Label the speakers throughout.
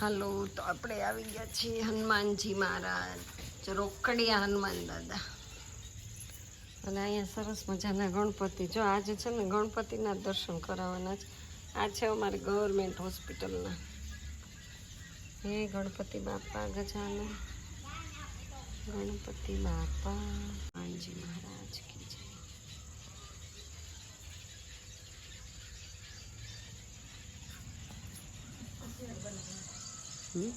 Speaker 1: હાલો, તો આપણે આવી ગયા છીએ હનુમાનજી મહારાજ રોકડિયા હનુમાન દાદા. અને અહીંયા સરસ મજાના ગણપતિ. જો આજે છે ને ગણપતિના દર્શન કરાવવાના છે. આ છે અમારી ગવર્મેન્ટ હોસ્પિટલના. હે ગણપતિ બાપા ગજાના ગણપતિ બાપા હનુમાનજી મહારાજ કી જય હમ? સરસ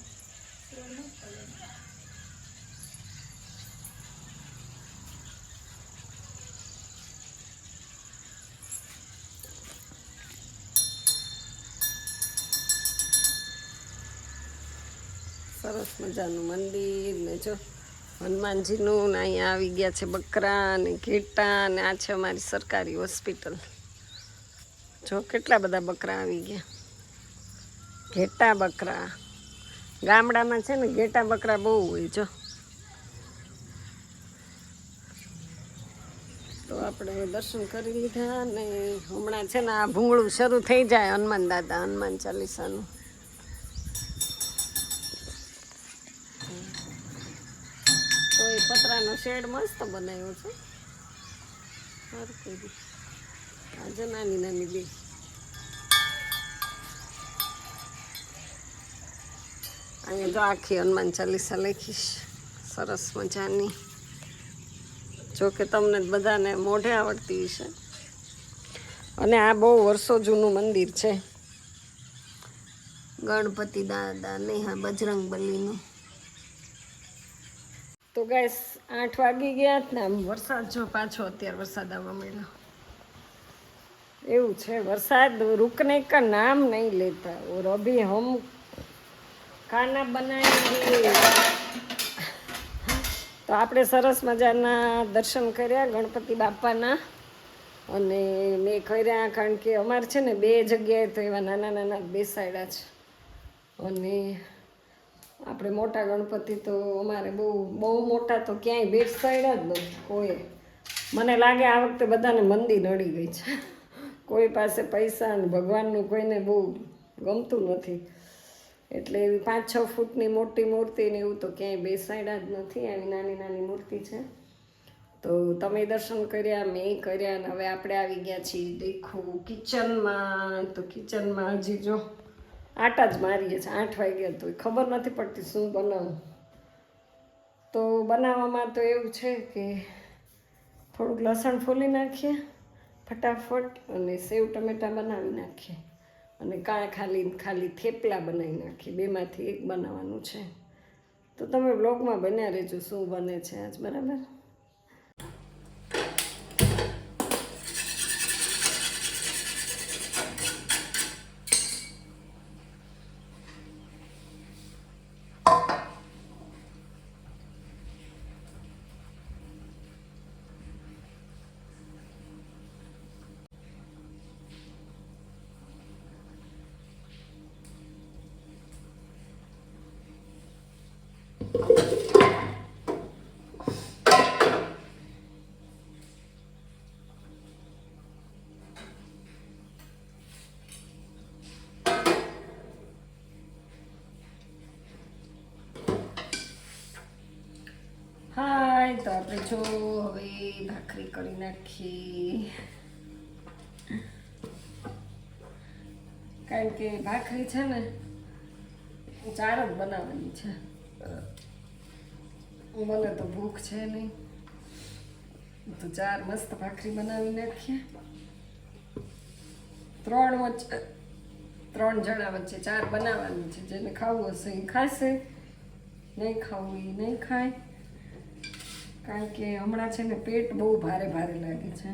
Speaker 1: મજાનું મંદિર ને જો હનુમાનજીનું ને અહીંયા આવી ગયા છે બકરા ને ઘેટા ને આ છે અમારી સરકારી હોસ્પિટલ. જો કેટલા બધા બકરા આવી ગયા. ઘેટા બકરા. ગામડામાં છે ને ઘેટા બકરા બહુ હોય, જો. તો આપણે દર્શન કરી લીધા ને હમણાં છે ને આ ભૂંગળું શરૂ થઈ જાય હનુમાન દાદા, હનુમાન ચાલીસાનું. તો એ પતરાનો શેડ મસ્ત બનાવ્યો છે. આજે નાની નાની બી અહીંયા તો આખી હનુમાન ચાલીસા લખીશ. સરસ મજાની. જો કે તમને બધાને મોઢે આવડતી હશે. અને આ બહુ વર્ષો જૂનું મંદિર છે. ગણપતિ દાદા નેહા બજરંગ બલીનું. તો ગેસ આઠ વાગી ગયા જ ને આમ વરસાદ જો પાછો અત્યારે વરસાદ આવવા મળ્યો એવું છે, વરસાદ રૂકને કા નામ નહીં લેતા. ઓર અભી હમ ખાના બનાવી. તો આપણે સરસ મજાના દર્શન કર્યા ગણપતિ બાપાના. અને મેં કર્યા કારણ કે અમારે છે ને બે જગ્યાએ તો એવા નાના નાના બેસાડ્યા છે. અને આપણે મોટા ગણપતિ તો અમારે બહુ બહુ મોટા તો ક્યાંય બેસાડ્યા જ નથી કોઈ. મને લાગે આ વખતે બધાને મંદી નડી ગઈ છે. કોઈ પાસે પૈસા અને ભગવાનનું કોઈને બહુ ગમતું નથી. એટલે એવી પાંચ, છ ફૂટની મોટી મૂર્તિ ને એવું તો ક્યાંય બેસાડ્યા જ નથી આવી નાની નાની મૂર્તિ છે. તો તમે દર્શન કર્યા, મેં કર્યા ને હવે આપણે આવી ગયા છીએ દેખું કિચનમાં. તો કિચનમાં હજી જો આટા જ મારીએ છીએ, આઠ વાગ્યા તો ખબર નથી પડતી શું બનાવું. તો બનાવવામાં તો એવું છે કે થોડુંક લસણ ફોલી નાખીએ, ફટાફટ અને સેવ ટમેટાં બનાવી નાખીએ. અને કાં ખાલી ખાલી થેપલા બનાવી નાખી. બેમાંથી એક બનાવવાનું છે. તો તમે બ્લોગમાં બન્યા રહેજો, શું બને છે આજ, બરાબર? હાય, તો આપણે જો હવે ભાખરી કરી નાખી. કારણ કે ભાખરી છે ને ચાર જ બનાવવાની છે. મને તો ભૂખ છે નહીં. તો ચાર મસ્ત ભાખરી બનાવી નાખીએ ત્રણ વચ્ચે, ત્રણ જણા વચ્ચે ચાર બનાવવાની છે. જેને ખાવું હશે એ ખાશે, નહીં ખાવું એ નહીં ખાય. કારણ કે હમણાં છે ને પેટ બહુ ભારે ભારે લાગે છે.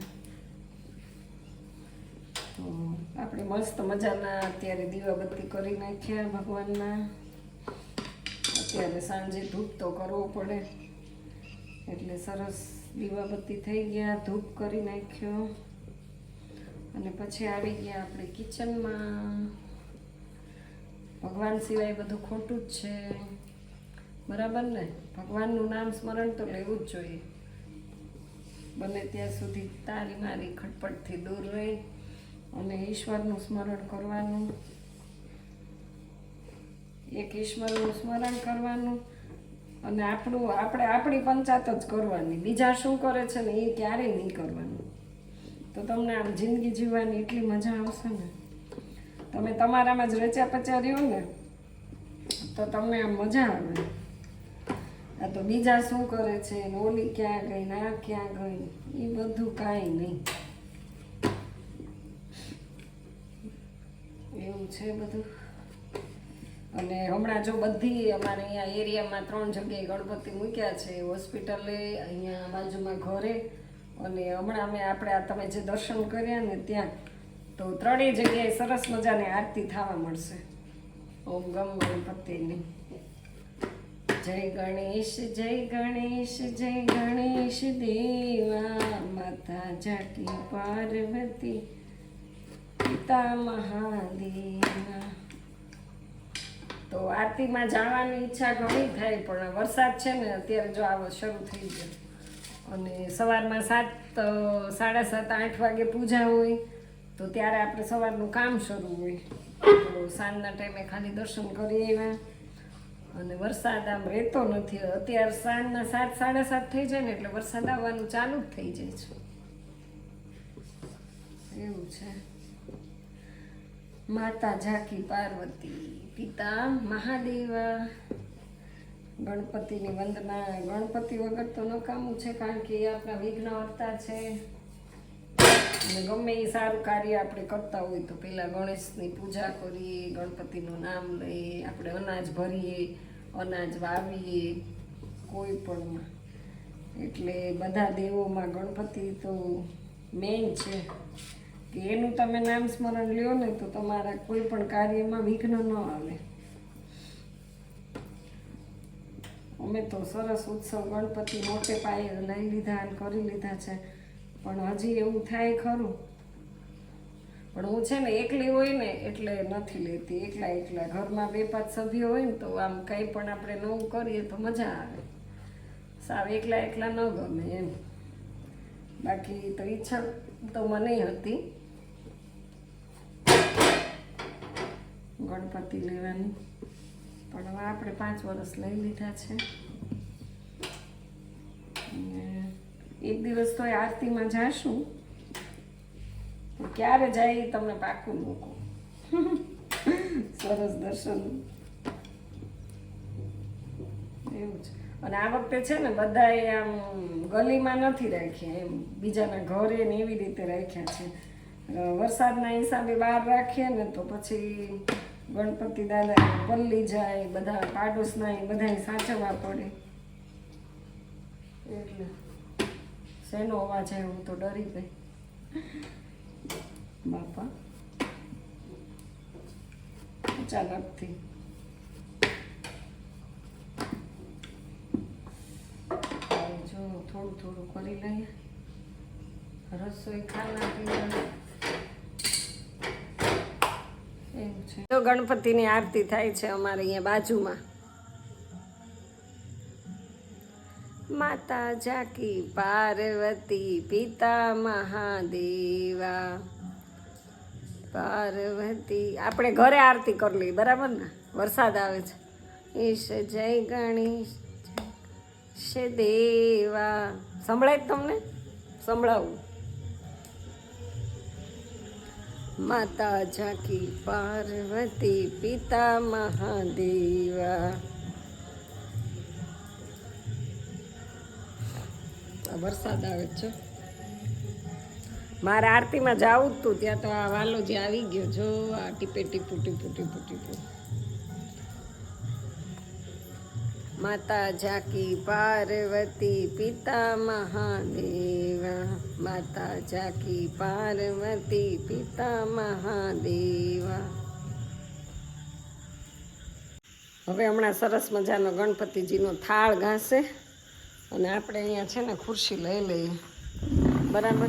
Speaker 1: તો આપણે મસ્ત મજાના અત્યારે દીવાબત્તી કરી નાખ્યા ભગવાનના. અત્યારે સાંજે ધૂપ તો કરવો પડે. એટલે સરસ દીવાબત્તી થઈ ગયા, ધૂપ કરી નાખ્યો. અને પછી આવી ગયા આપણે કિચનમાં. ભગવાન સિવાય બધું ખોટું જ છે. બરાબર ને? ભગવાનનું નામ સ્મરણ તો લેવું જ જોઈએ. બને ત્યાં સુધી તારી મારી ખટપટથી દૂર રહી અને ઈશ્વરનું સ્મરણ કરવાનું. એક ઈશ્વરનું સ્મરણ કરવાનું અને આપણું, આપણે, આપણી પંચાત જ કરવાની. બીજા શું કરે છે ને એ ક્યારેય નહીં કરવાનું. તો તમને આમ જિંદગી જીવવાની એટલી મજા આવશે ને? તમે તમારામાં જ રચ્યા પચ્યા રહ્યો ને, તો તમને આમ મજા આવે. આ તો બીજા શું કરે છે? ઓલી ક્યાં ગઈ ના ક્યાં ગઈ? એ બધું કાંઈ નહીં. એવું છે બધું. અને હમણાં જો બધી અમારે અહીંયા એરિયામાં ત્રણ જગ્યાએ ગણપતિ મૂક્યા છે, હોસ્પિટલે, અહીંયા બાજુમાં ઘરે. અને હમણાં અમે આપણે આ તમે જે દર્શન કર્યા ને ત્યાં, તો ત્રણેય જગ્યાએ સરસ મજાની આરતી થવા મળશે. ઓમ ગમ ગણપતિની. જય ગણેશ જય ગણેશ જય ગણેશ દેવા. માતા જાકી પાર્વતી, પિતા મહાદેવા. તો આરતીમાં જાવાની ઈચ્છા ઘણી થાય, પણ વરસાદ છે ને, અત્યારે જો આવો શરૂ થઈ ગયો. અને સવારમાં સાત સાડા સાત, આઠ વાગે પૂજા હોય, તો ત્યારે આપણે સવારનું કામ શરૂ હોય. તો સાંજના ટાઈમે ખાલી દર્શન કરી આવ્યા. અને વરસાદ આમ રહેતો નથી. અત્યારે સાંજના સાત, સાડા સાત થઈ જાય ને એટલે વરસાદ આવવાનું ચાલુ જ થઈ જાય છે. એવું છે. માતા ઝાકી પાર્વતી, પિતા મહાદેવા. ગણપતિની વંદના, ગણપતિ વગર તો નકામું છે કારણ કે એ આપણા વિઘ્ન હર્તા છે. અને ગમે એ સારું કાર્ય આપણે કરતા હોય તો પહેલાં ગણેશની પૂજા કરીએ, ગણપતિનું નામ લઈએ, આપણે અનાજ ભરીએ, અનાજ વાવીએ, કોઈ પણ. એટલે બધા દેવોમાં ગણપતિ તો મેઇન છે. કે એનું તમે નામ સ્મરણ લ્યો ને તો તમારા કોઈ પણ કાર્યમાં વિઘ્ન ન આવે. અમે તો સરસ ઉત્સવ ગણપતિ મોટે પાયે લઈ લીધા અને કરી લીધા છે. પણ હજી એવું થાય ખરું. પણ હું છે ને એકલી હોય ને એટલે નથી લેતી. એકલા એકલા ઘરમાં બે પાંચ સભ્યો હોય ને તો આમ કંઈ પણ આપણે નવું કરીએ તો મજા આવે. સાવ એકલા એકલા ન ગમે એમ. બાકી તો ઈચ્છા તો મને હતી. ગણપતિ લેવાની. પણ હવે આપણે પાંચ વર્ષ લઈ લીધા છે અને એક દિવસ તો આરતીમાં જાશું. ક્યારે જાય તમને પાકું મૂકું. સરસ દર્શન. એવું છે. અને આ વખતે છે ને બધાએ આમ ગલીમાં નથી રાખ્યા એમ. બીજાના ઘરે ને એવી રીતે રાખ્યા છે. વરસાદના હિસાબે બહાર રાખીએ ને તો પછી ગણપતિ દાદા પલ્લી જાય, બધા પાડોશના એ બધા સાચવવા પડે. એટલે શેનો અવાજ આવ્યો, હું તો ડરી ગઈ. બાપા. અચાનકથી જો થોડું થોડું કરી લઈએ. રસોઈ ખાના એવું છે. તો ગણપતિની આરતી થાય છે અમારે અહીંયા બાજુમાં. માતા જાકી પાર્વતી પિતા મહાદેવા. પાર્વતી, આપણે ઘરે આરતી કરી બરાબર ને? વરસાદ આવે છે. ઈશ જય ગણેશ દેવા. સંભળાય તમને? સંભળાવું. માતા જાકી પાર્વતી પિતા મહાદેવા. વરસાદ આવે છે. મારે આરતીમાં જાવું જ તું, ત્યાં તો આ વાલો જે આવી ગયો જો, આ ટીપે ટીપુ ટીપુ ટીપુ ટીપુ. માતા ઝાકી પાર્વતી પિતા મહાદેવા, માતા ઝાકી પાર્વતી પિતા મહાદેવા. હવે હમણાં સરસ મજાનો ગણપતિજીનો થાળ ઘાસે. અને આપણે અહીંયા છે ને ખુરશી લઈ લઈએ. બરાબર?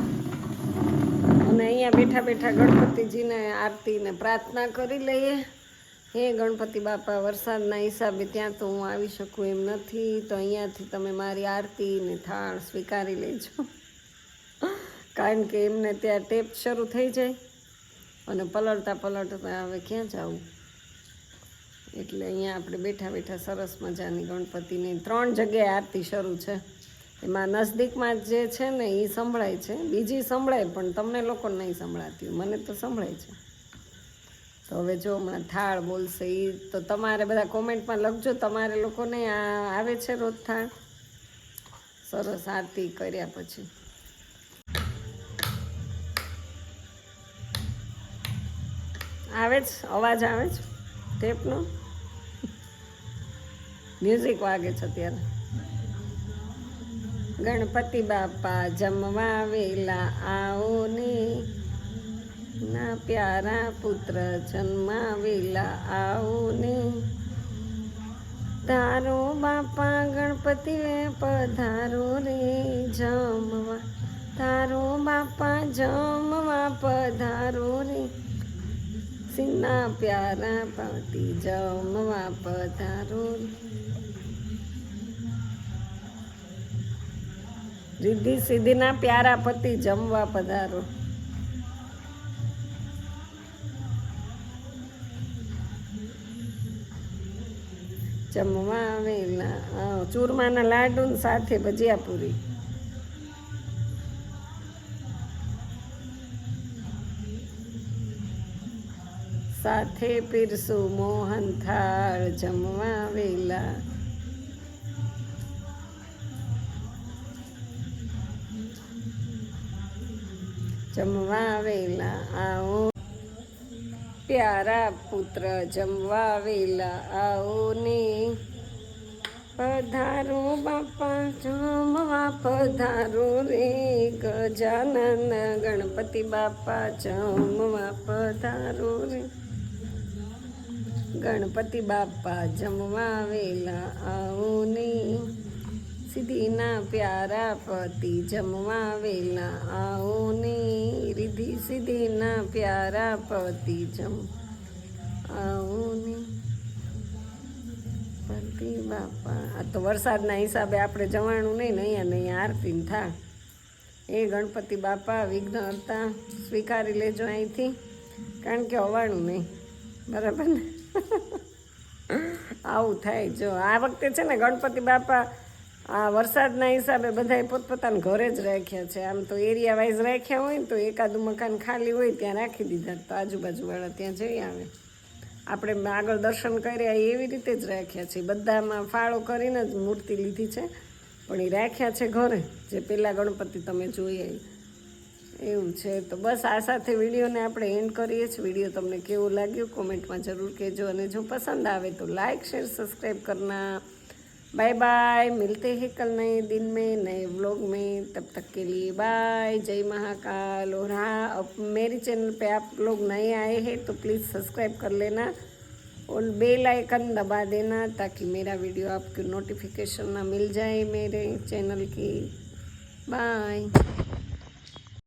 Speaker 1: અને અહીંયા બેઠા બેઠા ગણપતિજીને આરતીને પ્રાર્થના કરી લઈએ. હે ગણપતિ બાપા, વરસાદના હિસાબે ત્યાં તો હું આવી શકું એમ નથી, તો અહીંયાથી તમે મારી આરતી ને થાળ સ્વીકારી લેજો. કારણ કે એમને ત્યાં ટેપ શરૂ થઈ જાય. અને પલળતા પલળતા હવે ક્યાં જવું એટલે અહીંયા આપણે બેઠા બેઠા સરસ મજાની ગણપતિની ત્રણ જગ્યાએ આરતી શરૂ છે. એમાં નજદીકમાં જે છે ને એ સંભળાય છે. બીજી સંભળાય પણ તમને લોકો નહીં સંભળાતી મને તો સંભળાય છે. તો હવે જો હમણાં થાળ બોલશે એ તો તમારે બધા કોમેન્ટમાં લખજો. તમારે લોકોને આ આવે છે રોજ થાળ? સરસ આરતી કર્યા પછી. આવે જ? અવાજ આવે છે ટેપનો? મ્યુઝિક વાગે છે અત્યારે. ગણપતિ બાપા જમવા વેલા આવો ને. ના પ્યારા પુત્ર જન્માવેલા આવો ને. તારો બાપા ગણપતિ પધારો રે જમવા. તારો બાપા જમવા પધારો રે. સિન્ના પ્યારા પતિ જમવા પધારો. રિદ્ધિ સિદ્ધિના પ્યારા પતિ જમવા પધારો. જમવા આવેલા ચૂરમાના લાડુ સાથે ભજીયા પૂરી. સાથે પીરસું મોહન થાળ જમવા આવેલા જમવા આવેલા આવો. પ્યારા પુત્ર, જમવા વેલા, આવો ને. પધારો બાપા, જમવા પધારો રે. ગજાનન ગણપતિ બાપા, જમવા પધારો રે. ગણપતિ બાપા જમવા વેલા આવો ને સિદ્ધિના પ્યારા પતિ જમવા વેલા આવો ને રિધિ સિદ્ધિના પ્યારા પતિ જમ આવો ને પતિ બાપા. આ તો વરસાદના હિસાબે આપણે જવાનું નહીં ને અહીંયા ને અહીંયા આરતી ને થા. એ ગણપતિ બાપા વિઘ્ન હતા સ્વીકારી લેજો અહીંથી. કારણ કે હોવાનું નહીં. બરાબર ને? આવું થાય. જો, આ વખતે છે ને ગણપતિ બાપા આ વરસાદના હિસાબે બધાએ પોતપોતાના ઘરે જ રાખ્યા છે. આમ તો એરિયા વાઇઝ રાખ્યા હોય ને તો એકાદું મકાન ખાલી હોય ત્યાં રાખી દીધા. તો આજુબાજુવાળા ત્યાં જઈ આવે. આપણે આગળ દર્શન કર્યા એવી રીતે જ રાખ્યા છે. બધામાં ફાળો કરીને જ મૂર્તિ લીધી છે. પણ એ રાખ્યા છે ઘરે. જે પહેલાં ગણપતિ તમે જોઈએ એવું છે તો બસ આ સાથે વિડીયોને આપણે એન્ડ કરીએ છીએ વીડિયો તમને કેવો લાગ્યો કોમેન્ટમાં જરૂર કહેજો અને જો પસંદ આવે તો લાઇક શેર સબસ્ક્રાઈબ કરના બાય બાય મિલતે હે કલ નए दिन में नए व्लॉग में तब तक के लिए बाय जय महाकाल और हाँ अब मेरी चैनल पे आप लोग नए आए हैं तो प्लीज़ सब्सक्राइब कर लेना और बेल आइकन दबा देना ताकि मेरा वीडियो आपको नोटिफिकेशन ना मिल जाए मेरे चैनल की बाय